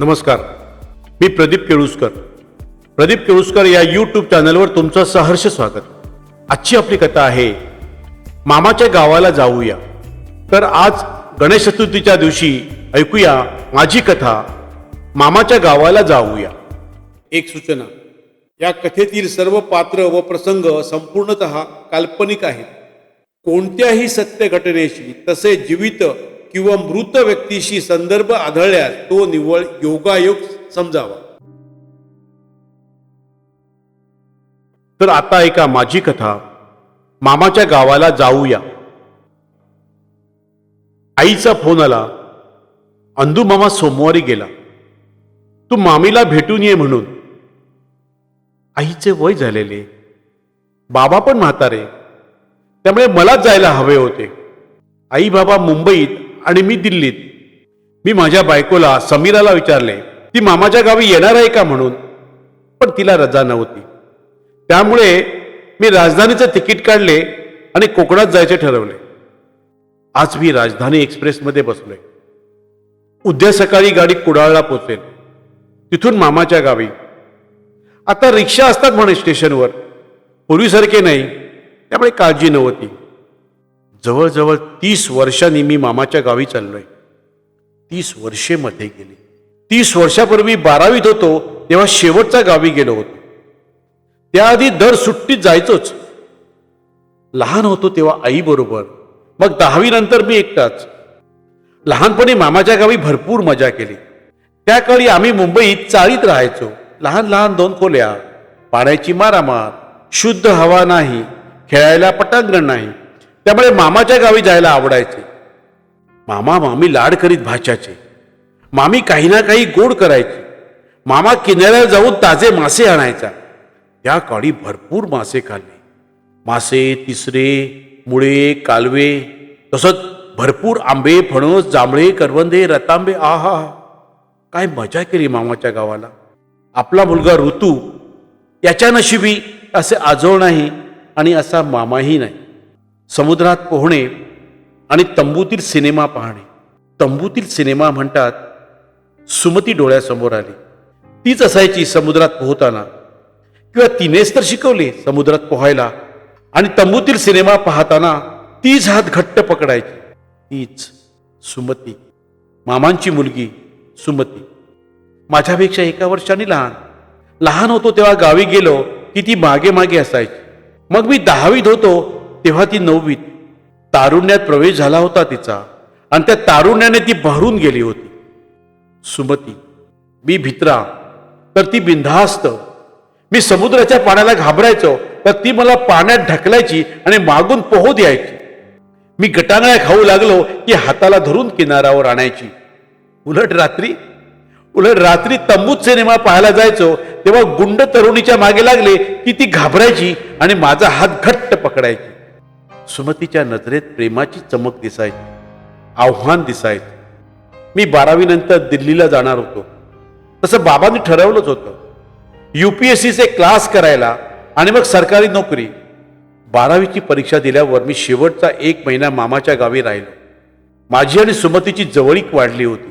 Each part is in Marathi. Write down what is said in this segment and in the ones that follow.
नमस्कार. मी प्रदीप केळुसकर. प्रदीप केळुसकर या यूट्यूब चॅनलवर तुमचं सहर्ष स्वागत. आजची आपली कथा आहे मामाच्या गावाला जाऊया. तर आज गणेश चतुर्थीच्या दिवशी ऐकूया माझी कथा मामाच्या गावाला जाऊया. एक सूचना. या कथेतील सर्व पात्र व प्रसंग संपूर्णत काल्पनिक आहेत. कोणत्याही सत्य घटनेशी तसे जीवित किंवा मृत व्यक्तीशी संदर्भ आढळल्यास तो निव्वळ योगायोग समजावा. तर आता एका माझी कथा मामाच्या गावाला जाऊया. आईचा फोन आला. अंदू मामा सोमवारी गेला. तू मामीला भेटून ये म्हणून. आईचे वय झालेले. बाबा पण म्हातारे. त्यामुळे मलाच जायला हवे होते. आई बाबा मुंबईत आणि मी दिल्लीत. मी माझ्या बायकोला समीराला विचारले ती मामाच्या गावी येणार आहे का म्हणून? पण तिला रजा नव्हती. त्यामुळे मी राजधानीचं तिकीट काढले आणि कोकणात जायचे ठरवले. आज मी राजधानी एक्सप्रेसमध्ये बसलोय. उद्या सकाळी गाडी कुडाळला पोचेल. तिथून मामाच्या गावी. आता रिक्षा असतात म्हणे स्टेशनवर. पूर्वीसारखे नाही त्यामुळे काळजी नव्हती. जवळजवळ तीस वर्षांनी मी मामाच्या गावी चाललोय. तीस वर्षे मध्ये गेली. तीस वर्षापूर्वी बारावीत होतो तेव्हा शेवटच्या गावी गेलो होतो. त्याआधी दर सुट्टीत जायचोच. लहान होतो तेव्हा आई बरोबर. मग दहावी नंतर मी एकटाच. लहानपणी मामाच्या गावी भरपूर मजा केली. त्या काळी आम्ही मुंबईत चाळीत राहायचो. लहान लहान दोन खोल्या पाण्याची मारामार शुद्ध हवा नाही खेळायला पटांगण नाही. त्यामुळे मामाच्या गावी जायला आवडायचे. मामा मामी लाड करीत भाच्याचे. मामी काही ना काही गोड करायची. मामा किनाऱ्याला जाऊन ताजे मासे आणायचा. त्या काळी भरपूर मासे खाल्ले. मासे तिसरे मुळे कालवे तसंच भरपूर आंबे फणस जांभळे करवंदे रतांबे आहा. काय मजा केली मामाच्या गावाला. आपला मुलगा ऋतू याच्या नशिबी असे आजोळ नाही आणि असा मामाही नाही. समुद्रात पोहणे आणि तंबूतील सिनेमा पाहणे. तंबूतील सिनेमा म्हणतात सुमती डोळ्यासमोर आली. तीच असायची समुद्रात पोहताना. किंवा तिनेच तर शिकवले समुद्रात पोहायला. आणि तंबूतील सिनेमा पाहताना तीच हात घट्ट पकडायची. तीच सुमती. मामांची मुलगी सुमती. माझ्यापेक्षा एका वर्षाने लहान. लहान होतो तेव्हा गावी गेलो की ती मागे मागे असायची. मग मी दहावीत होतो तेव्हा ती नववीत तारुण्यात प्रवेश झाला होता तिचा. आणि त्या तारुण्याने ती भरून गेली होती. सुमती मी भित्रा तर ती बिंधास्त मी समुद्राच्या पाण्याला घाबरायचो तर ती मला पाण्यात ढकलायची आणि मागून पोहू द्यायची मी गटांगळ्या खाऊ लागलो की हाताला धरून किनाऱ्यावर आणायची. उलट रात्री उलट रात्री तंबूत सिनेमा पाहायला जायचो तेव्हा गुंड तरुणीच्या मागे लागले की ती घाबरायची आणि माझा हात घट्ट पकडायची. सुमतीच्या नजरेत प्रेमाची चमक दिसायची. आव्हान दिसायचं. मी बारावीनंतर दिल्लीला जाणार होतो. तसं बाबांनी ठरवलंच होतं. यू पी एस सीचे क्लास करायला आणि मग सरकारी नोकरी. बारावीची परीक्षा दिल्यावर मी शेवटचा एक महिना मामाच्या गावी राहिलो. माझी आणि सुमतीची जवळीक वाढली होती.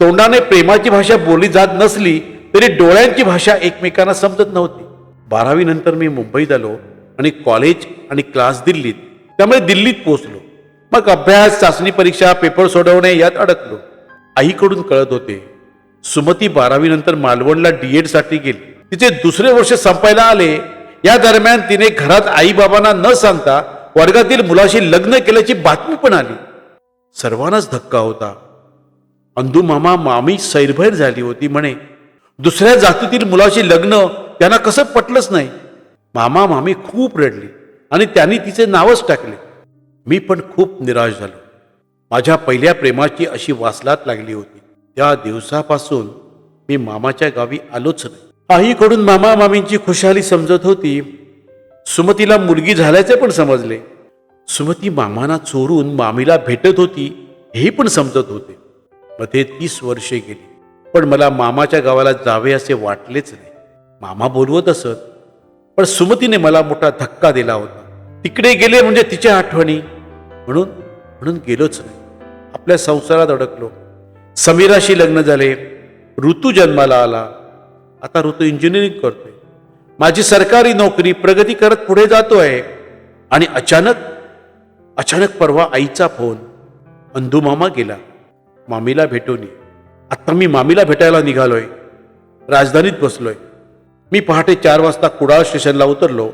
तोंडाने प्रेमाची भाषा बोलली जात नसली तरी डोळ्यांची भाषा एकमेकांना समजत नव्हती. बारावीनंतर मी मुंबईत आलो आणि कॉलेज आणि क्लास दिल्लीत. त्यामुळे दिल्लीत पोहोचलो. मग अभ्यास चाचणी परीक्षा पेपर सोडवणे यात अडकलो. आईकडून कळत होते सुमती बारावी नंतर मालवणला डीएडसाठी गेली. तिचे दुसरे वर्ष संपायला आले. या दरम्यान तिने घरात आईबाबांना न सांगता वर्गातील मुलाशी लग्न केल्याची बातमी पण आली. सर्वांनाच धक्का होता. अंदू मामा मामी सैरभैर झाली होती म्हणे. दुसऱ्या जातीतील मुलाशी लग्न त्यांना कसं पटलंच नाही. मामा मामी खूप रडली. आणि त्यांनी तिचे नावच टाकले. मी पण खूप निराश झालो. माझ्या पहिल्या प्रेमाची अशी वासलात लागली होती. त्या दिवसापासून मी मामाच्या गावी आलोच नाही. आईकडून मामा मामींची खुशाली समजत होती. सुमतीला मुलगी झाल्याचे पण समजले. सुमती मामाना चोरून मामीला भेटत होती हे पण समजत होते. मध्ये तीस वर्षे गेली. पण मला मामाच्या गावाला जावे असे वाटलेच नाही. मामा बोलवत असत पण सुमतीने मला मोठा धक्का दिला होता. तिकडे गेले म्हणजे तिच्या आठवणी. म्हणून म्हणून गेलोच नाही. आपल्या संसारात अडकलो. समीराशी लग्न झाले. ऋतू जन्माला आला. आता ऋतू इंजिनिअरिंग करतोय. माझी सरकारी नोकरी प्रगती करत पुढे जातो आहे. आणि अचानक अचानक परवा आईचा फोन. अंधू मामा गेला. मामीला भेटून ये. आत्ता मी मामीला भेटायला निघालोय. राजधानीत बसलोय. मी पहाटे चार वाजता कुडाळ स्टेशनला उतरलो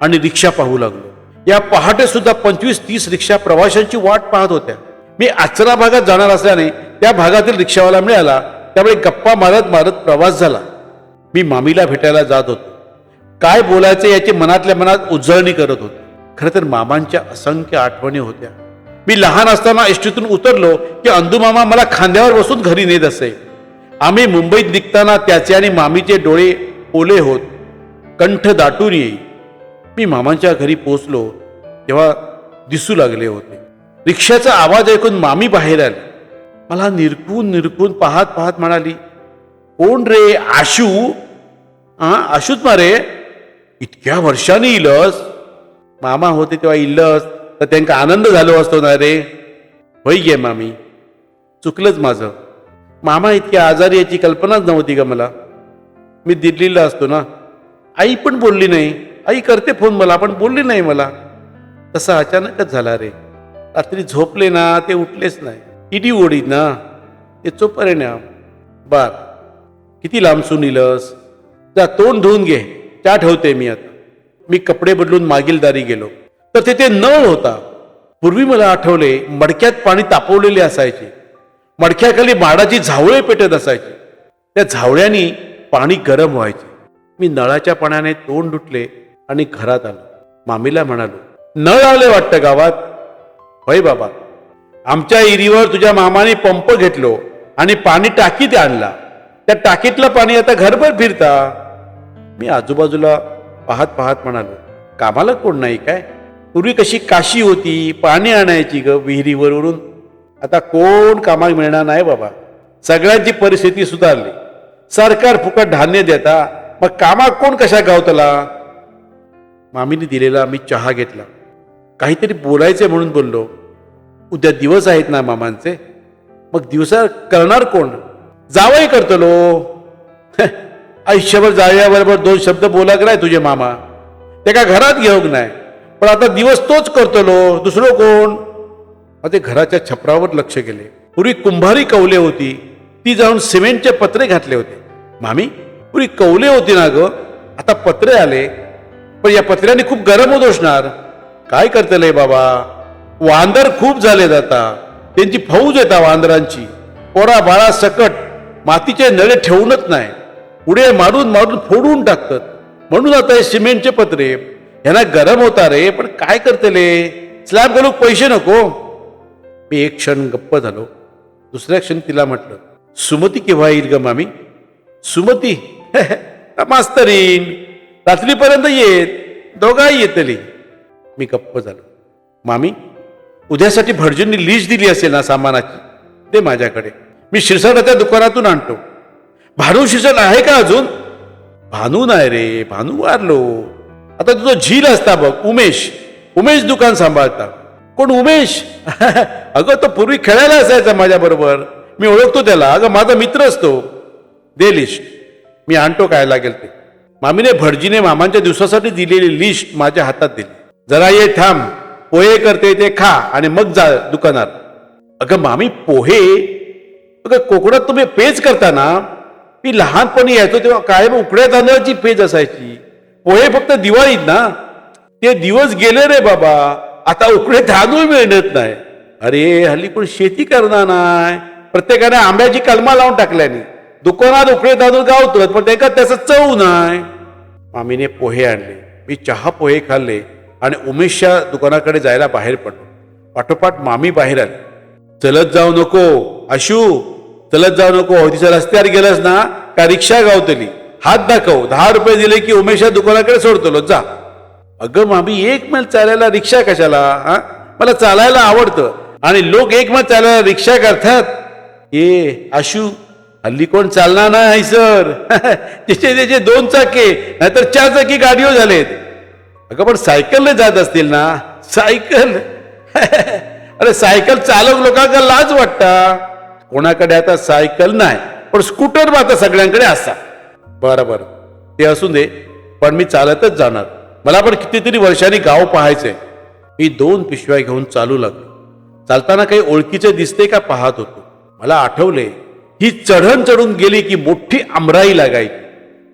आणि रिक्षा पाहू लागलो. या पहाटे सुद्धा पंचवीस तीस रिक्षा प्रवाशांची वाट पाहत होत्या. मी आचरा भागात जाणार असल्याने त्या भागातील रिक्षावाला मिळाला त्यामुळे गप्पा मारत मारत प्रवास झाला. मी मामीला भेटायला जात होतो. काय बोलायचे याची मनातल्या मनात उजळणी करत होतो. खरं तर मामांच्या असंख्य आठवणी होत्या. मी लहान असताना एसटीतून उतरलो की अंदुमामा मला खांद्यावर बसून घरी नेत असे. आम्ही मुंबईत निघताना त्याचे आणि मामीचे डोळे ओले होत. कंठ दाटून येई. मी मामांच्या घरी पोचलो तेव्हा दिसू लागले होते. रिक्षाचा आवाज ऐकून मामी बाहेर आली. मला निरकून निरकून पाहत पाहत म्हणाली कोण रे आशू? हा आशूच मारे इतक्या वर्षांनी इलस. मामा होते तेव्हा इलस तर त्यांना आनंद झालो असतो ना रे. होई गे मामी चुकलंच माझं. मामा इतक्या आजारी याची कल्पनाच नव्हती का मला. मी दिल्लीला असतो ना. आई पण बोलली नाही. आई करते फोन मला पण बोलली नाही मला. तसं अचानकच झाला रे. रात्री झोपले ना ते उठलेच नाही. इडी ओढी ना. याचो परिणाम बार किती लांबसून इलस जा तोंड धुवून घे. त्या ठेवते मी आता. मी कपडे बदलून मागील दारी गेलो. तर तिथे नळ होता. पूर्वी मला आठवले मडक्यात पाणी तापवलेले असायचे. मडक्याखाली माडाची झावळे पेटत असायची. त्या झावळ्यानी पाणी गरम व्हायचे. मी नळाच्या पाण्याने तोंड धुतले. आणि घरात आलो. मामीला म्हणालो नळ आले वाटतं गावात? होय बाबा. आमच्या इरीवर तुझ्या मामाने पंप घेतलो आणि पाणी टाकीत आणला. त्या टाकीतलं पाणी आता घरभर फिरता. मी आजूबाजूला पाहत पाहत म्हणालो कामाला कोण नाही काय? पूर्वी कशी काशी होती पाणी आणायची ग विहिरीवरून? आता कोण कामाला मिळणार नाही बाबा. सगळ्यांची परिस्थिती सुधारली. सरकार फुकट धान्य देता. मग कामा कोण कशा गावतला? मामीने दिलेला मी चहा घेतला. काहीतरी बोलायचे म्हणून बोललो. उद्या दिवस आहेत ना मामांचे. मग दिवसा करणार कोण? जावई करतलो आयुष्यभर जाळ्याबरोबर दोन शब्द बोला नाही तुझे मामा? ते का घरात घेऊक नाही. पण आता दिवस तोच करतलो दुसरं कोण? माझे घराच्या छपरावर लक्ष गेले. पूर्वी कुंभारी कौले होती. ती जाऊन सिमेंटचे पत्रे घातले होते. मामी पूर्वी कौले होती ना ग? आता पत्रे आले. पण या पत्र्याने खूप गरम होत असणार काय करतले बाबा? वांदर खूप झाले जाता त्यांची फौज येतात वांदरांची. पोरा बाळा सकट मातीचे नळे ठेवूनच नाही. पुढे मारून मारून फोडून टाकतात. म्हणून आता हे सिमेंटचे पत्रे. ह्यांना गरम होता रे पण काय करतले स्लॅब घालूक पैसे नको. मी एक क्षण गप्प झालो. दुसऱ्या क्षणी तिला म्हटलं सुमती केव्हा येईल ग मामी? सुमती? मास्तरीन रात्रीपर्यंत येत दोघाही येतली. मी गप्प झालो. मामी उद्यासाठी भटजींनी लीज दिली असेल ना सामानाची? ते माझ्याकडे. मी शिरसाटाच्या दुकानातून आणतो. भानू शिरसाट आहे का अजून? भानू नाही रे भानू वारलो. आता तुझा झील असता बघ उमेश. उमेश दुकान सांभाळता. कोण उमेश? अगं तो पूर्वी खेळायला असायचा माझ्याबरोबर. मी ओळखतो त्याला. अगं माझा मित्र असतो. दे लिस्ट मी आणतो काय लागेल ते. मामीने भटजीने मामांच्या दिवसासाठी दिलेली लिस्ट माझ्या हातात दिली. जरा ये थांब पोहे करते ते खा आणि मग जा दुकानात. अगं मामी पोहे? अगं कोकणात तुम्ही पेज करता ना? मी लहानपणी यायचो तेव्हा कायम उकड्या तांदळाची पेज असायची. पोहे फक्त दिवाळीत ना? ते दिवस गेले रे बाबा. आता उकडे तांदूळ मिळत नाही. अरे हल्ली कोण शेती करणार नाही. प्रत्येकाने आंब्याची कलमा लावून टाकल्याने. दुकानात उकडे तांदूळ गावतो पण तेका त्याचं चव नाही. मामीने पोहे आणले. मी चहा पोहे खाल्ले आणि उमेशच्या दुकानाकडे जायला बाहेर पडलो. पाठोपाठ मामी बाहेर आली. चलत जाऊ नको आशू. चलत जाऊ नको तिच्या रस्त्यावर गेलास ना का रिक्षा गावतली? हात दाखव. दहा रुपये दिले की उमेशच्या दुकानाकडे सोडतो जा. अगं मामी एक मैल चालायला रिक्षा कशाला? हा? मला चालायला आवडतं. आणि लोक एक मैल चालायला रिक्षा करतात. ए आशू हल्ली कोण चालणार नाही सर. त्याचे त्याचे दोन चाके नाहीतर चार चाकी गाडीओ झालेत. अगं पण सायकलने जात असतील ना? सायकल. अरे सायकल चालक लोकांना लाज वाटता. कोणाकडे आता सायकल नाही पण स्कूटर आता सगळ्यांकडे असा. बरं बरं. ते असू दे पण मी चालतच जाणार. मला पण कितीतरी वर्षांनी गाव पाहायचंय. मी दोन पिशव्या घेऊन चालू लागलो. चालताना काही ओळखीचे दिसते का पाहत होतो. मला आठवले ही चढण चढून गेली की मोठी आमराई लागायची.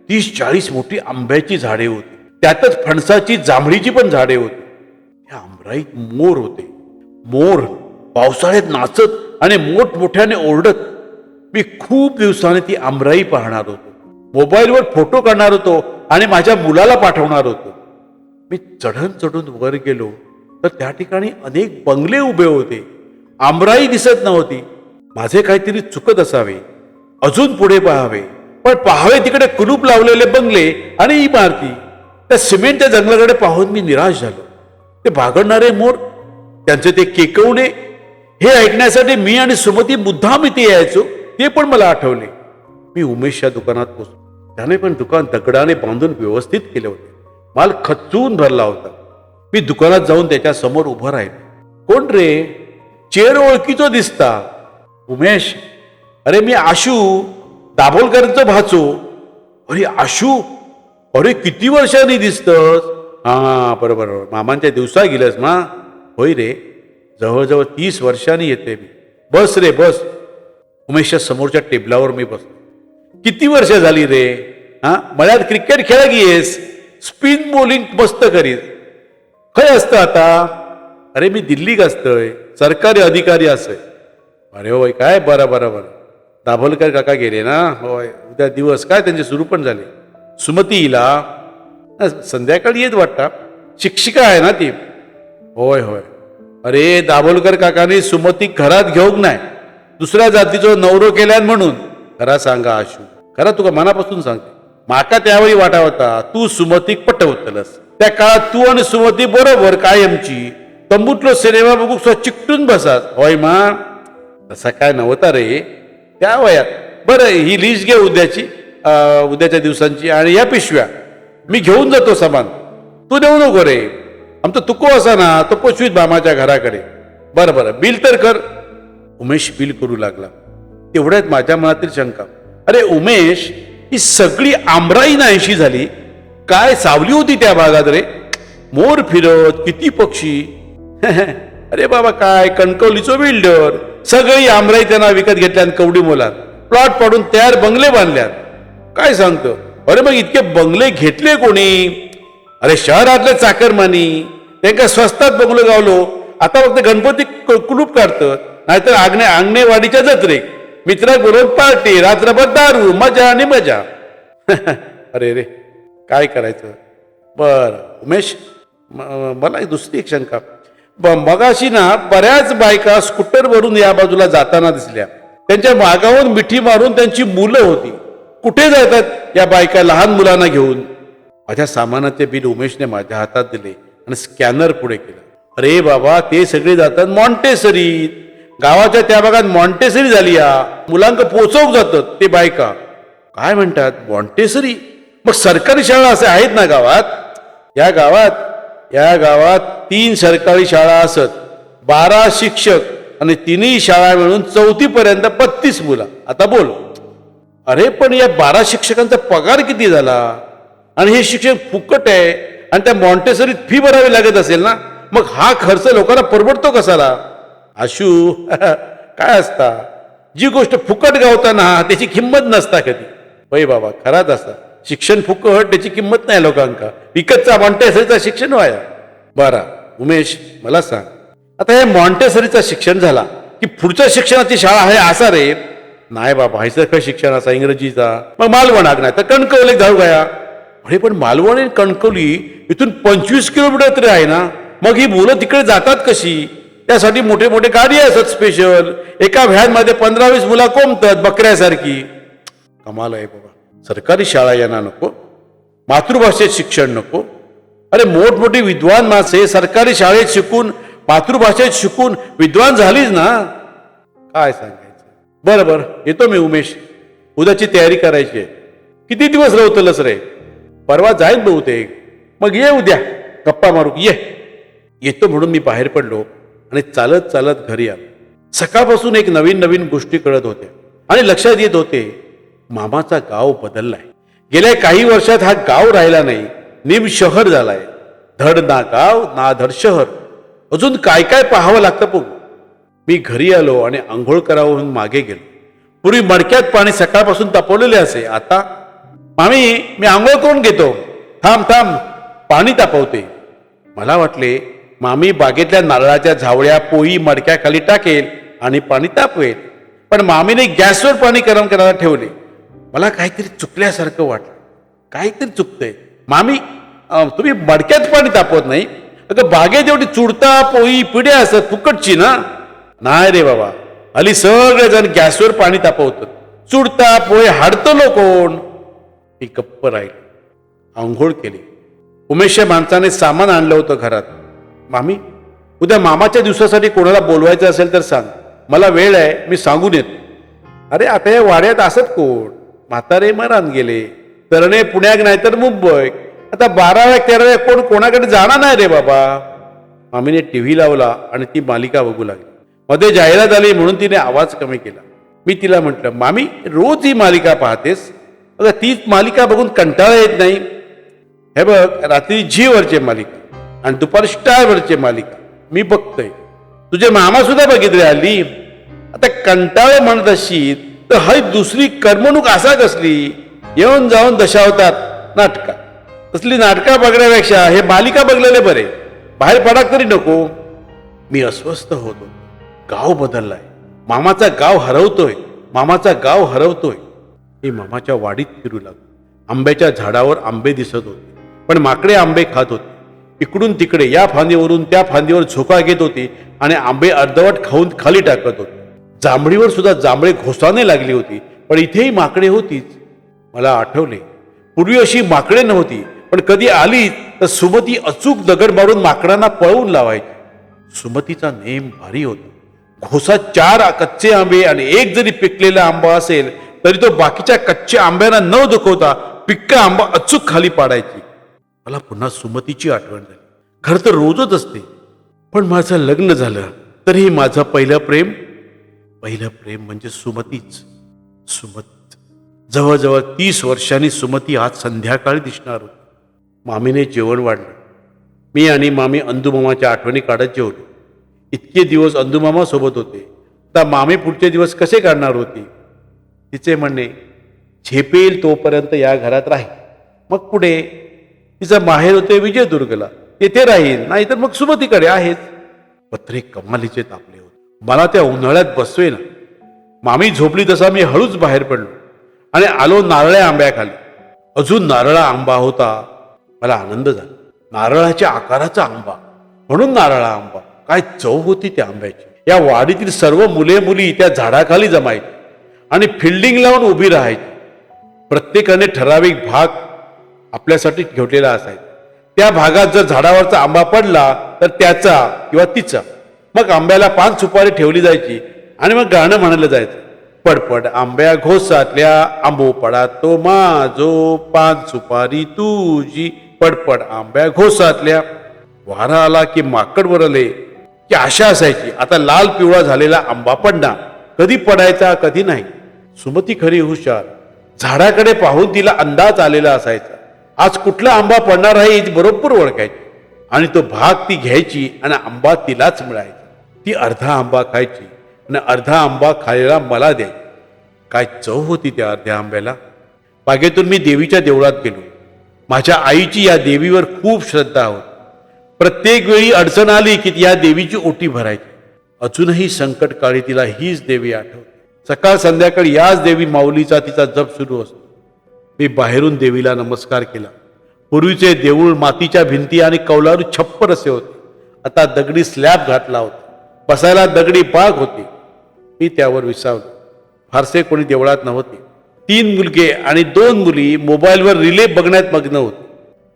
तीस चाळीस मोठी आंब्याची झाडे होती. त्यातच फणसाची जांभळीची पण झाडे होती. त्या आमराईत मोर होते. मोर पावसाळ्यात नाचत आणि मोठमोठ्याने ओरडत. मी खूप दिवसाने ती आमराई पाहणार होतो. मोबाईलवर फोटो काढणार होतो आणि माझ्या मुलाला पाठवणार होतो. मी चढण चढून वर गेलो. तर त्या ठिकाणी अनेक बंगले उभे होते. आमराई दिसत नव्हती. माझे काहीतरी चुकत असावे. अजून पुढे पाहावे. पण पाहावे तिकडे कुलूप लावलेले बंगले आणि इमारती. त्या सिमेंटच्या जंगलाकडे पाहून मी निराश झालो. ते भागडणारे मोर त्यांचे ते केकवणे हे ऐकण्यासाठी मी आणि सुमती मुद्दाम इथे यायचो ते पण मला आठवले. मी उमेशच्या दुकानात पोचलो. त्याने पण दुकान दगडाने बांधून व्यवस्थित केले होते. माल खचून भरला होता. मी दुकानात जाऊन त्याच्यासमोर उभं राहिलो. कोण रे? चेर ओळखीचो दिसता. उमेश अरे मी आशू दाभोलकरचं भाचो. अरे आशू अरे किती वर्षांनी दिसतंस? हां बरोबर बरोबर. मामांच्या दिवसा गेलंस ना? होय रे. जवळजवळ तीस वर्षांनी येते मी. बस रे बस. उमेशच्या समोरच्या टेबलावर मी बस किती वर्ष झाली रे? हां मळ्यात क्रिकेट खेळा येस स्पिन बॉलिंग मस्त करीत. खरं असतं आता. अरे मी दिल्लीक असतोय सरकारी अधिकारी असय अरे होय काय? बरं बरं बरं. दाभोलकर काका गेले ना? होय. उद्या दिवस काय? त्यांचे सुरू पण झाले. सुमती संध्याकाळी येत वाटता. शिक्षिका आहे ना ती? होय होय. अरे दाभोलकर काकाने सुमती घरात घेऊक नाही. दुसऱ्या जातीचो नवरो केल्यान म्हणून. खरा सांगा आशू. खरा तुका मनापासून सांगते. माका त्यावेळी वाटा होता तू सुमतीक पटवतलस. त्या काळात तू आणि सुमती बरोबर कायमची. तंबूतलो सिनेमा बघूक स्व चिकटून बसात. होय मा? तसा काय नव्हता रे. त्या वयात. बरं ही लिस्ट घे उद्याची उद्याच्या दिवसांची आणि या पिशव्या. मी घेऊन जातो सामान. तू देऊ नको रे. आमचा तुको असा ना तो पोचवीत बामाच्या घराकडे. बरं बरं बिल तर कर. उमेश बिल करू लागला. तेवढ्यात माझ्या मनातील शंका. अरे उमेश ही सगळी आमराई नाहीशी झाली. काय सावली होती त्या भागात रे? मोर फिरत किती पक्षी. अरे बाबा काय कणकवलीचो बिल्डर सगळी आमराई त्यांना विकत घेतल्यान कवडी मोलात. प्लॉट पाडून तयार बंगले बांधल्यात. काय सांगतो? अरे मग इतके बंगले घेतले कोणी? अरे शहरातले चाकरमानी त्यांका स्वस्तात बंगलो गावलो. आता फक्त गणपती कुलूप काढतं. नाहीतर आग्ने आंगणेवाडीच्या जत्रेक मित्राक बरोबर पार्टी रात्रभर दारू मजा आणि मजा. अरे रे काय करायचं? बर उमेश मला एक दुसरी एक शंका. मगाशी ना बऱ्याच बायका स्कूटरवरून या बाजूला जाताना दिसल्या. त्यांच्या मागावून मिठी मारून त्यांची मुलं होती. कुठे जातात या बायका लहान मुलांना घेऊन? माझ्या सामानाचे बिल उमेशने माझ्या हातात दिले आणि स्कॅनर पुढे केलं. अरे बाबा ते सगळे जातात मॉन्टेसरीत. गावाच्या त्या भागात मॉन्टेसरी झाली या. मुलांक पोचवक जातात ते बायका. काय म्हणतात? मॉन्टेसरी? मग सरकारी शाळा असे आहेत ना गावात? या गावात या गावात तीन सरकारी शाळा असत. बारा शिक्षक आणि तिन्ही शाळा मिळून चौथीपर्यंत बत्तीस मुलं. आता बोल. अरे पण या बारा शिक्षकांचा पगार किती झाला? आणि हे शिक्षण फुकट आहे आणि त्या मॉन्टेसरीत फी भरावी लागत असेल ना? मग हा खर्च लोकांना परवडतो कसाला आशू काय असता? जी गोष्ट फुकट गावताना त्याची किंमत नसता कधी. होय बाबा खराच असता. शिक्षण फुकट त्याची किंमत नाही लोकांका. विकतचा मॉन्टेसरीचा शिक्षण व्हाया बरा उमेश मला सांग. आता हे मॉन्टेसरीचा शिक्षण झाला की पुढच्या शिक्षणाची शाळा आहे असा रे. नाही बाबा हायसारखं शिक्षण असा इंग्रजीचा. मग मालवणाक नाही तर कणकवली जाऊ गया. अरे पण मालवण आणि कणकवली इथून पंचवीस किलोमीटर तरी आहे ना. मग ही मुलं तिकडे जातात कशी? त्यासाठी मोठे मोठे गाडी असतात स्पेशल एका व्हॅनमध्ये पंधरा वीस मुलं कोंबतात बकऱ्यासारखी. कमाल आहे बाबा. सरकारी शाळा यांना नको मातृभाषेत शिक्षण नको. अरे मोठमोठी विद्वान माणसे सरकारी शाळेत शिकून मातृभाषेत शिकून विद्वान झालीच ना? काय सांगायचं? बरं बरं येतो मी उमेश. उद्याची तयारी करायची आहे. किती दिवस रवतलस रे? परवा जाईल बहुतेक. मग ये उद्या. गप्पा मारू ये. येतो म्हणून मी बाहेर पडलो आणि चालत चालत घरी आलो. सकाळपासून एक नवीन नवीन गोष्टी कळत होत्या आणि लक्षात येत होते मामाचा गाव बदललाय. गेल्या काही वर्षात हा गाव राहिला नाही. निम शहर झालाय. धड ना गाव ना धड शहर. अजून काय काय पाहावं लागतं बघू मी घरी आलो आणि आंघोळ करावं म्हणून मागे गेलो. पूर्वी मडक्यात पाणी सकाळपासून तापवलेले असे. आता मामी मी आंघोळ करून घेतो. थांब थांब. पाणी तापवते. मला वाटले मामी बागेतल्या नारळाच्या झावळ्या पोई मडक्याखाली टाकेल आणि पाणी तापवेल. पण मामीने गॅसवर पाणी गरम करायला ठेवले. मला काहीतरी चुकल्यासारखं वाटलं. काहीतरी चुकतंय. मामी तुम्ही मडक्यात पाणी तापवत नाही. अगं बागेत एवढी चुडता पोई पिढ्या असत फुकटची ना? नाही रे बाबा. हल्ली सगळेजण गॅसवर पाणी तापवतात. चुडता पोहे हाडतलो कोण मी गप्प राहील. आंघोळ केली. उमेशच्या माणसाने सामान आणलं होतं घरात. मामी उद्या मामाच्या दिवसासाठी कोणाला बोलवायचं असेल तर सांग. मला वेळ आहे मी सांगून येतो. अरे आता या वाड्यात असत कोण? म्हातारे मरान गेले. तरणे पुण्याक नाही तर मुंबई. आता बाराव्या तेराव्या कोण कोणाकडे जाणार नाही रे बाबा? मामीने टी व्ही लावला आणि ती मालिका बघू लागली. मध्ये जाहिरात आली म्हणून तिने आवाज कमी केला. मी तिला म्हटलं मामी रोज ही मालिका पाहतेस? अगं तीच मालिका बघून कंटाळा येत नाही. हे बघ रात्री झीवरचे मालिका आणि दुपारी स्टार वरचे मालिका. मी बघतोय. तुझे मामा सुद्धा बघितले हल्ली आता कंटाळे म्हणत असशील तर हय दुसरी करमणूक असा कसली? येऊन जाऊन दशावतात नाटका. तसली नाटका बघण्यापेक्षा हे मालिका बघलेले बरे. बाहेर पडा तरी नको. मी अस्वस्थ होतो. गाव बदललाय. मामाचा गाव हरवतोय. मामाचा गाव हरवतोय. मी मामाच्या वाडीत फिरू लागलो. आंब्याच्या झाडावर आंबे दिसत होते. पण माकडे आंबे खात होते. इकडून तिकडे या फांदीवरून त्या फांदीवर झोका घेत होती आणि आंबे अर्धवट खाऊन खाली टाकत होते. जांभळीवर सुद्धा जांभळे घोसाने लागली होती पण इथेही माकडे होतीच. मला आठवले. पूर्वी अशी माकडे नव्हती पण कधी आली तर सुमती अचूक दगड मारून माकडांना पळवून लावायची. सुमतीचा नेम भारी होता. घोसा चार कच्चे आंबे आणि एक जरी पिकलेला आंबा असेल तरी तो बाकीच्या कच्च्या आंब्यांना न दुखवता पिक्का आंबा अचूक खाली पाडायची. मला पुन्हा सुमतीची आठवण झाली. खरं तर रोजच असते. पण माझं लग्न झालं तरीही माझं पहिलं प्रेम पहिलं प्रेम म्हणजे सुमतीच. सुमत. जवळजवळ तीस वर्षांनी सुमती आज संध्याकाळी दिसणार होती. मामीने जेवण वाढलं. मी आणि मामी अंदुमामाच्या आठवणी काढत जेवलो. इतके दिवस अंदुमामा सोबत होते. आता मामी पुढचे दिवस कसे काढणार होती? तिचे म्हणणे झेपेल तोपर्यंत या घरात राहील. मग पुढे? तिचं माहेर होते विजयदुर्गला. तेथे राहील. नाहीतर मग सुमतीकडे आहेच. पत्रे कमालीचे तापले होते. मला त्या उन्हाळ्यात बसवे ना मामी झोपली तसा मी हळूच बाहेर पडलो आणि आलो नारळ्या आंब्याखाली. अजून नारळा आंबा होता. मला आनंद झाला. नारळाच्या आकाराचा आंबा. म्हणून नारळा आंबा. काय चव होती त्या आंब्याची. या वाडीतील सर्व मुले मुली त्या झाडाखाली जमायची आणि फिल्डिंग लावून उभी राहायची. प्रत्येकाने ठराविक भाग आपल्यासाठी ठेवलेला असायचा. त्या भागात जर झाडावरचा आंबा पडला तर त्याचा किंवा तिचा मग आंब्याला पान सुपारी ठेवली जायची आणि मग गाणं म्हणलं जायचं. पडपड आंब्या घोसातल्या आंबोपडा तो माझो पान सुपारी तुझी. पडपड आंब्या घोसातल्या. वारा आला की माकड वरले. की आशा असायची आता लाल पिवळा झालेला आंबा पडणार. कधी पडायचा कधी नाही. सुमती खरी हुशार. झाडाकडे पाहून तिला अंदाज आलेला असायचा. आज कुठला आंबा पडणार आहे बरोबर ओळखायची. आणि तो भाग ती घ्यायची आणि आंबा तिलाच मिळायचा. ती अर्धा आंबा खायची आणि अर्धा आंबा खायला मला द्यायची काय चव होती त्या अर्ध्या आंब्याला? बागेतून मी देवीच्या देवळात गेलो. माझ्या आईची या देवीवर खूप श्रद्धा होती. प्रत्येक वेळी अडचण आली की या देवीची ओटी भरायची. अजूनही संकट काळी तिला हीच देवी आठवते. सकाळ संध्याकाळी याच देवी माऊलीचा तिचा जप सुरू असतो. मी बाहेरून देवीला नमस्कार केला. पूर्वीचे देऊळ मातीच्या भिंती आणि कौलारू छप्पर असे होते. आता दगडी स्लॅब घातला होता. बसायला दगडी बाग होती. मी त्यावर विसावलो. फारसे कोणी देवळात नव्हते. तीन मुलगे आणि दोन मुली मोबाईलवर रिले बघण्यात मग्न होते.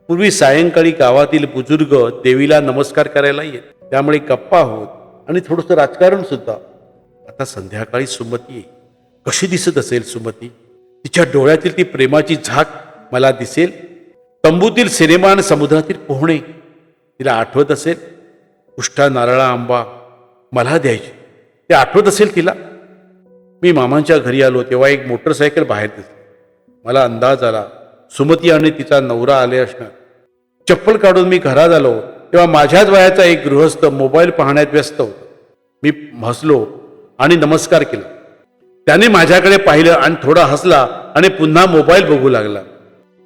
पूर्वी सायंकाळी गावातील बुजुर्ग देवीला नमस्कार करायला येत. त्यामुळे गप्पा होत आणि थोडंसं राजकारण सुद्धा. आता संध्याकाळी सुमती कशी दिसत असेल सुमती? तिच्या डोळ्यातील ती प्रेमाची झाक मला दिसेल? तंबूतील सिनेमा आणि समुद्रातील पोहणे. तिला आठवत असेल? उष्टा नारळा आंबा मला द्यायची. ते आठवत असेल तिला. मी मामांच्या घरी आलो तेव्हा एक मोटरसायकल बाहेर दिसली. मला अंदाज आला सुमती आणि तिचा नवरा आले असणार. चप्पल काढून मी घरात आलो तेव्हा माझ्याच वयाचा एक गृहस्थ मोबाईल पाहण्यात व्यस्त होता. मी हसलो आणि नमस्कार केला. त्याने माझ्याकडे पाहिलं आणि थोडा हसला आणि पुन्हा मोबाईल बघू लागला.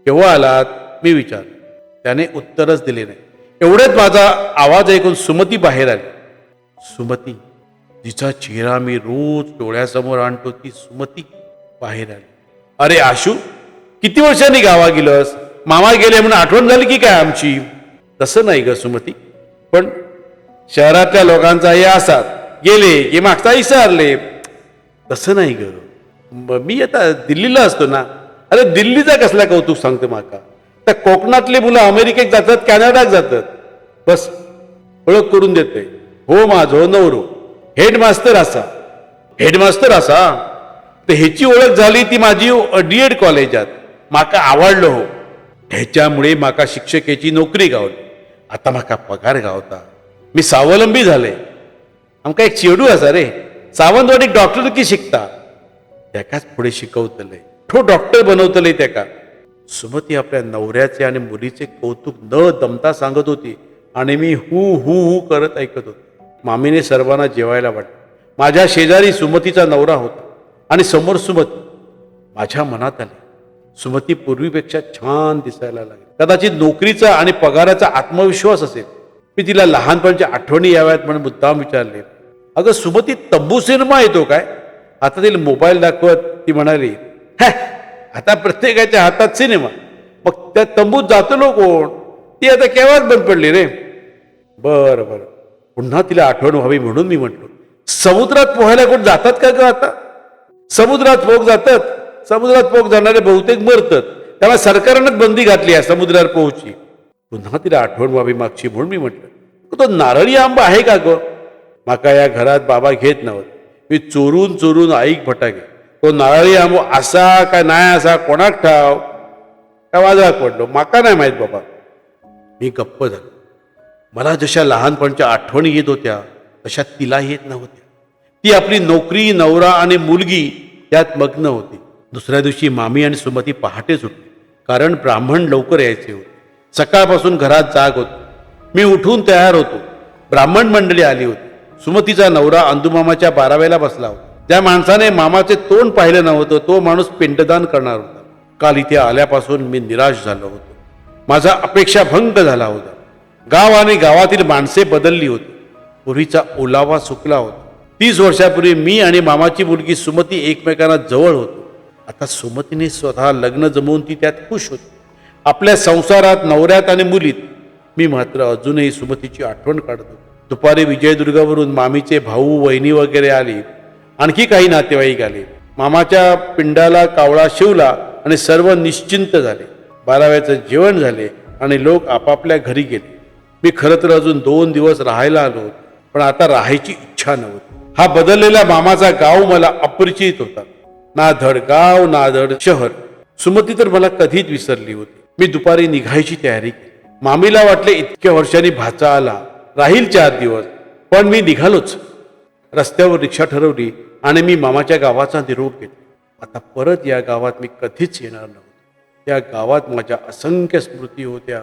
केव्हा आलात? मी विचार त्याने उत्तरच दिले नाही. एवढ्याच माझा आवाज ऐकून सुमती बाहेर आली. सुमती. तिचा चेहरा मी रोज डोळ्यासमोर आणतो ती सुमती बाहेर आली. अरे आशू किती वर्षांनी गावा गेलंस? मामा गेले म्हणून आठवण झाली की काय आमची? तसं नाही ग सुमती. पण शहरातल्या लोकांचा हे असाच गेले की मागचा विसरले तसं नाही ग. मी आता दिल्लीला असतो ना. अरे दिल्लीचा कसला कौतुक सांगतो माका. तर कोकणातले मुलं अमेरिकेत जातात कॅनडात जातात. बस ओळख करून देते हो माझो नवरो हेडमास्तर असा. हेडमास्तर असा? तर ह्याची ओळख झाली ती माझी डीएड कॉलेजात. माका आवडलो हो. ह्याच्यामुळे माका शिक्षकेची नोकरी गावली. आता माका पगार गावता. मी स्वावलंबी झाले. आमका एक चेडू असा रे. सावंतवाडी डॉक्टर की शिकता. त्याकाच पुढे शिकवतले. ठो डॉक्टर बनवतले त्याका. सुमती आपल्या नवऱ्याचे आणि मुलीचे कौतुक न दमता सांगत होती. आणि मी हू हू हू करत ऐकत होतो. मामीने सर्वांना जेवायला वाटलं. माझ्या शेजारी सुमतीचा नवरा होता आणि समोर सुमती. माझ्या मनात आले. सुमती पूर्वीपेक्षा छान दिसायला लागली. कदाचित नोकरीचा आणि पगाराचा आत्मविश्वास असेल. मी तिला लहानपणच्या आठवणी याव्यात म्हणून मुद्दाम विचारले. अगं सुमती तंबू सिनेमा येतो काय? आता तिला मोबाईल दाखवत ती म्हणाली आता प्रत्येकाच्या हातात सिनेमा. मग त्या तंबूत जातो कोण? ती आता केव्हाच बंद पडली रे? बरं बरं. पुन्हा तिला आठवण व्हावी म्हणून मी म्हटलो. समुद्रात पोहायला कोण जातात का ग आता? समुद्रात पोख जातात. समुद्रात पोक जाणारे बहुतेक मरतात. त्यामुळे सरकारनंच बंदी घातली आहे समुद्रावर पोहोची. पुन्हा तिला आठवण व्हावी मागची म्हणून मी म्हटलं. तो नारळी आंबा आहे का ग? माका या घरात बाबा घेत नव्हत. मी चोरून चोरून आईक फटाके तो नारळी आंबो असा का नाही असा कोणाक ठाव? का वाजळाक पडलो. माका नाही माहीत बाबा. मी गप्प झालो. मला जशा लहानपणच्या आठवणी येत होत्या तशा तिला येत नव्हत्या. ती आपली नोकरी नवरा आणि मुलगी त्यात मग्न होती. दुसऱ्या दिवशी मामी आणि सुमती पहाटे उठली. कारण ब्राह्मण लवकर यायचे होते. सकाळपासून घरात जाग होती. मी उठून तयार होतो. ब्राह्मण मंडळी आली होती. सुमतीचा नवरा अंदुमामाच्या बाराव्याला बसला होता. त्या माणसाने मामाचे तोंड पाहिलं नव्हतं तो माणूस पिंडदान करणार होता. काल इथे आल्यापासून मी निराश झालो होतो. माझा अपेक्षा भंग झाला होता. गाव आणि गावातील माणसे बदलली होती. पूर्वीचा ओलावा सुकला होता. तीस वर्षापूर्वी मी आणि मामाची मुलगी सुमती एकमेकांना जवळ होतो. आता सुमतीने स्वतः लग्न जमवून ती त्यात खुश होती. आपल्या संसारात नवऱ्यात आणि मुलीत मी मात्र अजूनही सुमतीची आठवण काढतो. दुपारी विजयदुर्गावरून मामीचे भाऊ वहिनी वगैरे आले. आणखी काही नातेवाईक आले. मामाच्या पिंडाला कावळा शिवला आणि सर्व निश्चिंत झाले. बाराव्याचं जेवण झाले आणि लोक आपापल्या घरी गेले. मी खरं तर अजून दोन दिवस राहायला आलो पण आता राहायची इच्छा नव्हती. हा बदललेला मामाचा गाव मला अपरिचित होता. ना धड गाव ना धड शहर. सुमती तर मला कधीच विसरली होती. मी दुपारी निघायची तयारी केली. मामीला वाटले इतक्या वर्षांनी भाचा आला राहील चार दिवस पण मी निघालोच. रस्त्यावर रिक्षा ठरवली आणि मी मामाच्या गावाचा निरोप घेतला. आता परत या गावात मी कधीच येणार नव्हतो. त्या गावात माझ्या असंख्य स्मृती होत्या.